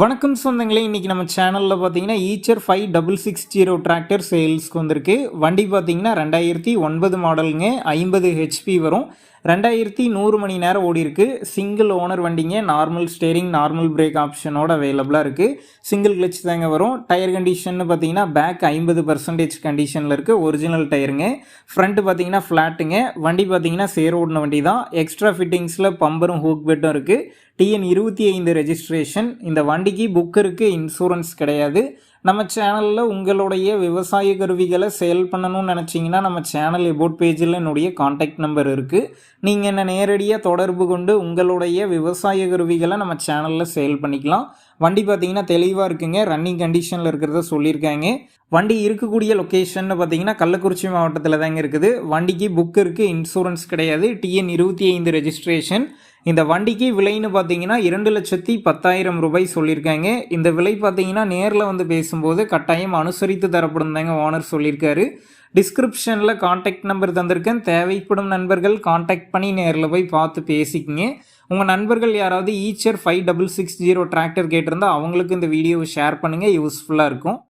வணக்கம் சொந்தங்களே இன்றைக்கி நம்ம சேனலில் பார்த்தீங்கன்னா Eicher five double six zero tractor சேல்ஸ்க்கு வந்திருக்கு. வண்டி பார்த்தீங்கன்னா ரெண்டாயிரத்தி ஒன்பது மாடலுங்க ஐம்பது ஹெச்பி வரும். ரெண்டாயிரத்தி நூறு மணி நேரம் ஓடி இருக்கு. சிங்கிள் ஓனர் வண்டிங்க நார்மல் ஸ்டேரிங் நார்மல் பிரேக் ஆப்ஷனோட அவைலபிளாக இருக்குது சிங்கிள் கிளச் தாங்க வரும். டயர் கண்டிஷன் பார்த்தீங்கன்னா பேக் ஐம்பது பர்சன்டேஜ் கண்டிஷனில் இருக்குது ஒரிஜினல் டயருங்க ஃப்ரண்ட் பார்த்தீங்கன்னா ஃப்ளாட்டுங்க வண்டி பார்த்தீங்கன்னா சேர் ஓடின வண்டி தான். எக்ஸ்ட்ரா ஃபிட்டிங்ஸில் பம்பரும் ஹூக் பெட்டும் இருக்குது டிஎன் இருபத்தி ஐந்து ரெஜிஸ்ட்ரேஷன் இந்த வண்டிக்கு புக் இருக்குது இன்சூரன்ஸ் கிடையாது. நம்ம சேனலில் உங்களுடைய விவசாய கருவிகளை சேல் பண்ணணும்னு நினச்சிங்கன்னா நம்ம சேனல் எபோட் பேஜில் என்னுடைய காண்டாக்ட் நம்பர் இருக்குது நீங்கள் என்னை நேரடியாக தொடர்பு கொண்டு உங்களுடைய விவசாய கருவிகளை நம்ம சேனலில் சேல் பண்ணிக்கலாம். வண்டி பார்த்தீங்கன்னா தெளிவாக இருக்குங்க. ரன்னிங் கண்டிஷனில் இருக்கிறத சொல்லியிருக்காங்க. வண்டி இருக்கக்கூடிய லொக்கேஷன் பார்த்தீங்கன்னா கள்ளக்குறிச்சி மாவட்டத்தில் தாங்க இருக்குது. வண்டிக்கு புக் இருக்குது இன்சூரன்ஸ் கிடையாது. டிஎன் இருபத்தி ஐந்து ரெஜிஸ்ட்ரேஷன் இந்த வண்டிக்கு விலைன்னு பார்த்தீங்கன்னா இரண்டு லட்சத்தி பத்தாயிரம் ரூபாய் சொல்லியிருக்காங்க. இந்த விலை பார்த்தீங்கன்னா நேரில் வந்து பேசும்போது கட்டாயம் அனுசரித்து தரப்படும் தாங்க ஓனர் சொல்லியிருக்காரு. டிஸ்கிரிப்ஷனில் காண்டாக்ட் நம்பர் தந்திருக்கேன். தேவைப்படும் நண்பர்கள் காண்டாக்ட் பண்ணி நேரில் போய் பார்த்து பேசிக்கிங்க. உங்கள் நண்பர்கள் யாராவது Eicher five double six zero tractor கேட்டிருந்தால் அவங்களுக்கு இந்த வீடியோவை ஷேர் பண்ணுங்கள் யூஸ்ஃபுல்லாக இருக்கும்.